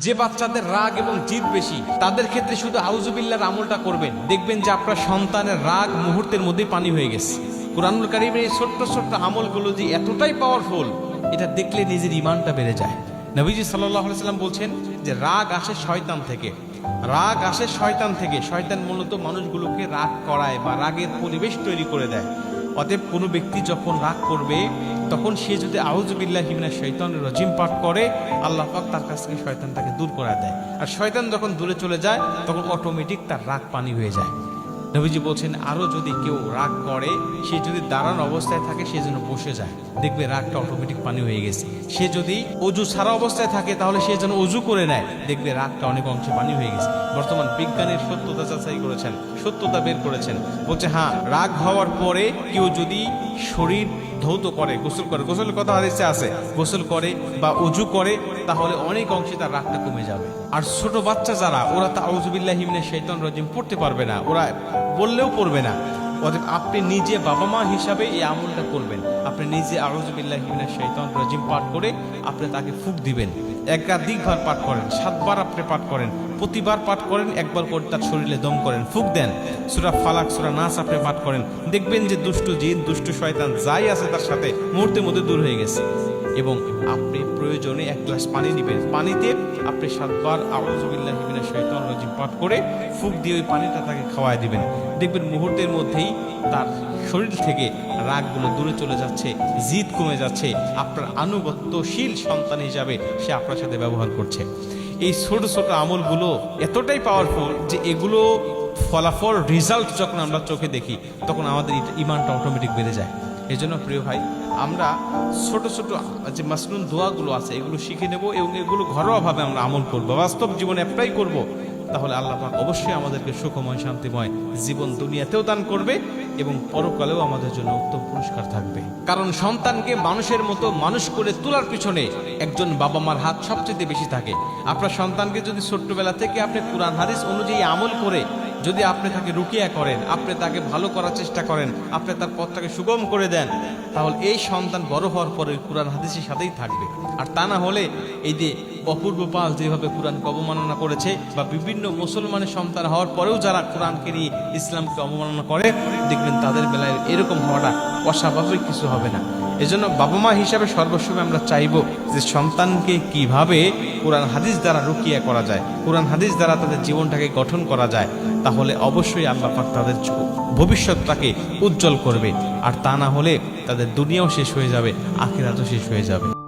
যে বাচ্চাদের রাগ এবং জিদ বেশি, তাদের ক্ষেত্রে শুধু আউজুবিল্লার আমলটা করবেন। দেখবেন যে আপনার সন্তানের রাগ মুহূর্তের মধ্যেই পানি হয়ে গেছে। কোরআনুল কারিমের এই ছোট্ট ছোট্ট আমলগুলো যে এতটাই পাওয়ারফুল এটা দেখলে নিজের ইমানটা বেড়ে যায়। নবীজি সাল্লাহ সাল্লাম বলছেন যে, রাগ আসে শয়তান থেকে। রাগ আসে শয়তান থেকে। শয়তান মূলত মানুষগুলোকে রাগ করায় বা রাগের পরিবেশ তৈরি করে দেয়। অতএব কোনো ব্যক্তি যখন রাগ করবে তখন সে যদি আউজবিল্লাহ শৈতানের রজিম পাঠ করে, আল্লাহ পাক তার কাছ থেকে শয়তানটাকে দূর করে দেয়। আর শয়তান যখন দূরে চলে যায়, তখন অটোমেটিক তার রাগ পানি হয়ে যায়। নবীজি বলছেন আরও যদি কেউ রাগ করে, সে যদি দাঁড়ানো অবস্থায় থাকে, সে যেন বসে যায়। দেখবে রাগটা অটোমেটিক পানি হয়ে গেছে। সে যদি অজু ছাড়া অবস্থায় থাকে, তাহলে সে যেন অজু করে নেয়। দেখবে রাগটা অনেক অংশে পানি হয়ে গেছে। বর্তমান বিজ্ঞানের সত্যতা যাচাই করেছেন, সত্যতা বের করেছেন। বলছে হ্যাঁ রাগ হওয়ার পরে কেউ যদি শরীর ধৌত করে, গোসল করে। গোসলের কথা আদেশে আছে, গোসল করে বা উজু করে, তাহলে অনেক অংশে তার রাগটা কমে যাবে। আর ছোট বাচ্চা যারা, ওরা তা আউজুবিল্লাহ হিমনে শৈতন রজিম, পড়তে পারবে না, ওরা বললেও পড়বে না। অতএব আপনি নিজে বাবা মা হিসাবে এই আমলটা করবেন। আপনি নিজে আউজুবিল্লাহ হিমনে শৈতন রজিম পাঠ করে আপনি তাকে ফুক দিবেন। একাধিকবার পাঠ করেন, সাতবার আপনি পাঠ করেন, প্রতিবার পাঠ করেন, একবার করে তার শরীরে দম করেন, ফুক দেন। সুরা ফালাক, সুরা নাচ আপনি পাঠ করেন, দেখবেন যে দুষ্টু জিন, দুষ্টু শয়তান যাই আছে তার সাথে, মুহূর্তের মধ্যে দূর হয়ে গেছে। এবং আপনি প্রয়োজনে এক গ্লাস পানি নেবেন। পানিতে আপনি সাতবার আউজুবিল্লাহ হিমিনা শৈতান রাজিম পাঠ করে, ফুক দিয়ে ওই পানিটা তাকে খাওয়ায় দিবেন। দেখবেন মুহূর্তের মধ্যেই তার শরীর থেকে রাগগুলো দূরে চলে যাচ্ছে, জিদ কমে যাচ্ছে। আপনার আনুগত্যশীল সন্তান হিসাবে সে আপনার সাথে ব্যবহার করছে। এই ছোট ছোট আমলগুলো এতটাই পাওয়ারফুল যে এগুলো ফলাফল রেজাল্ট যখন আমরা চোখে দেখি, তখন আমাদের ইমানটা অটোমেটিক বেড়ে যায়। এই জন্য প্রিয় ভাই, আমরা ছোট ছোট যে মাসনুন দোয়াগুলো আছে, এগুলো শিখে নেব এবং এগুলো ঘরোয়াভাবে আমরা আমল করব। বাস্তব জীবনে অ্যাপ্লাই করব তাহলে আল্লাহ পাক অবশ্যই আমাদেরকে সুখময়, শান্তিময় জীবন দুনিয়াতেও দান করবে এবং পরকালেও আমাদের জন্য উত্তম পুরস্কার থাকবে। কারণ সন্তানকে মানুষের মতো মানুষ করে তোলার পিছনে একজন বাবা মার হাত সবচেয়ে বেশি থাকে। আপনার সন্তানকে যদি ছোট্টবেলা থেকে আপনি কোরআন, হাদিস অনুযায়ী আমল করে যদি আপনি তাকে রুকিয়া করেন, আপনি তাকে ভালো করার চেষ্টা করেন, আপনি তার পথটাকে সুগম করে দেন, তাহলে এই সন্তান বড় হওয়ার পরে কোরআন হাদিসের সাথেই থাকবে। আর তা না হলে এই যে অপূর্ব পাল যেভাবে কোরআনকে অবমাননা করেছে বা বিভিন্ন মুসলমানের সন্তান হওয়ার পরেও যারা কোরআনকে নিয়ে ইসলামকে অবমাননা করে, দেখবেন তাদের বেলায় এরকম হওয়াটা অস্বাভাবিক কিছু হবে না। এজন্য বাবা মা হিসাবে সর্বসময় আমরা চাইব যে সন্তানকে কীভাবে কোরআন হাদিস দ্বারা রুকিয়া করা যায়, কোরআন হাদিস দ্বারা তাদের জীবনটাকে গঠন করা যায়, তাহলে অবশ্যই আল্লাহ পাক তাদের ভবিষ্যৎটাকে উজ্জ্বল করবে। আর তা না হলে তাদের দুনিয়াও শেষ হয়ে যাবে, আখিরাতও শেষ হয়ে যাবে।